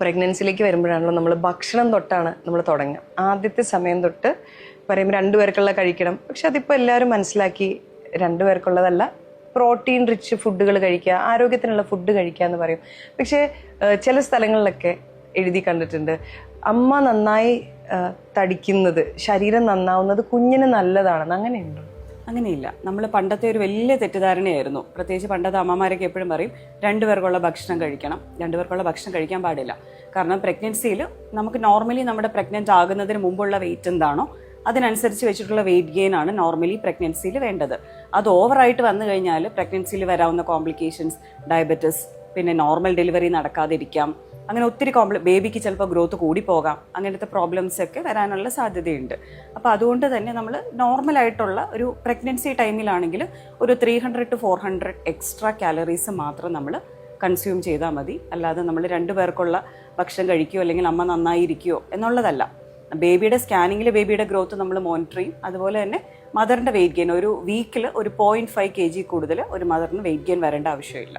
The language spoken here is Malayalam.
പ്രഗ്നൻസിലേക്ക് വരുമ്പോഴാണല്ലോ നമ്മൾ ഭക്ഷണം തൊട്ടാണ് നമ്മൾ തുടങ്ങുക. ആദ്യത്തെ സമയം തൊട്ട് പറയുമ്പോൾ രണ്ടുപേർക്കുള്ള കഴിക്കണം. പക്ഷെ അതിപ്പോൾ എല്ലാവരും മനസ്സിലാക്കി രണ്ടുപേർക്കുള്ളതല്ല പ്രോട്ടീൻ റിച്ച് ഫുഡുകൾ കഴിക്കുക ആരോഗ്യത്തിനുള്ള ഫുഡ് കഴിക്കുക എന്ന് പറയും. പക്ഷേ ചില സ്ഥലങ്ങളിലൊക്കെ എഴുതി കണ്ടിട്ടുണ്ട്. അമ്മ നന്നായി തടിക്കുന്നത് ശരീരം നന്നാവുന്നത് കുഞ്ഞിന് നല്ലതാണെന്ന്. അങ്ങനെയുണ്ടോ? അങ്ങനെയില്ല. നമ്മൾ പണ്ടത്തെ ഒരു വലിയ തെറ്റിദ്ധാരണയായിരുന്നു. പ്രത്യേകിച്ച് പണ്ടത്തെ അമ്മമാരൊക്കെ എപ്പോഴും പറയും രണ്ടുപേർക്കുള്ള ഭക്ഷണം കഴിക്കണം. രണ്ടുപേർക്കുള്ള ഭക്ഷണം കഴിക്കാൻ പാടില്ല. കാരണം പ്രഗ്നൻസിയിൽ നമുക്ക് നോർമലി നമ്മുടെ പ്രഗ്നന്റ് ആകുന്നതിന് മുമ്പുള്ള വെയിറ്റ് എന്താണോ അതിനനുസരിച്ച് വെച്ചിട്ടുള്ള വെയിറ്റ് ഗെയിൻ ആണ് നോർമലി പ്രഗ്നൻസിയിൽ വേണ്ടത്. അത് ഓവറായിട്ട് വന്നു കഴിഞ്ഞാൽ പ്രഗ്നൻസിയിൽ വരാവുന്ന കോംപ്ലിക്കേഷൻസ് ഡയബറ്റിസ് പിന്നെ നോർമൽ ഡെലിവറി നടക്കാതിരിക്കാം. അങ്ങനെ ഒത്തിരി കോംപ്ലി ബേബിക്ക് ചിലപ്പോൾ ഗ്രോത്ത് കൂടി പോകാം. അങ്ങനത്തെ പ്രോബ്ലംസ് ഒക്കെ വരാനുള്ള സാധ്യതയുണ്ട്. അപ്പോൾ അതുകൊണ്ട് തന്നെ നമ്മൾ നോർമലായിട്ടുള്ള ഒരു പ്രഗ്നൻസി ടൈമിലാണെങ്കിൽ ഒരു three hundred to four hundred extra calories മാത്രം നമ്മൾ കൺസ്യൂം ചെയ്താൽ മതി. അല്ലാതെ നമ്മൾ രണ്ടു പേർക്കുള്ള ഭക്ഷണം കഴിക്കുകയോ അല്ലെങ്കിൽ അമ്മ നന്നായിരിക്കുകയോ എന്നുള്ളതല്ല. ബേബിയുടെ സ്കാനിങ്ങിൽ ബേബിയുടെ ഗ്രോത്ത് നമ്മൾ മോണിറ്റർ ചെയ്യും. അതുപോലെ തന്നെ മദറിന്റെ വെയിറ്റ് ഗെയിൻ ഒരു വീക്കിൽ ഒരു പോയിന്റ് ഫൈവ് കെ ജി കൂടുതൽ ഒരു മദറിന് വെയിറ്റ് ഗെയിൻ വരേണ്ട ആവശ്യമില്ല.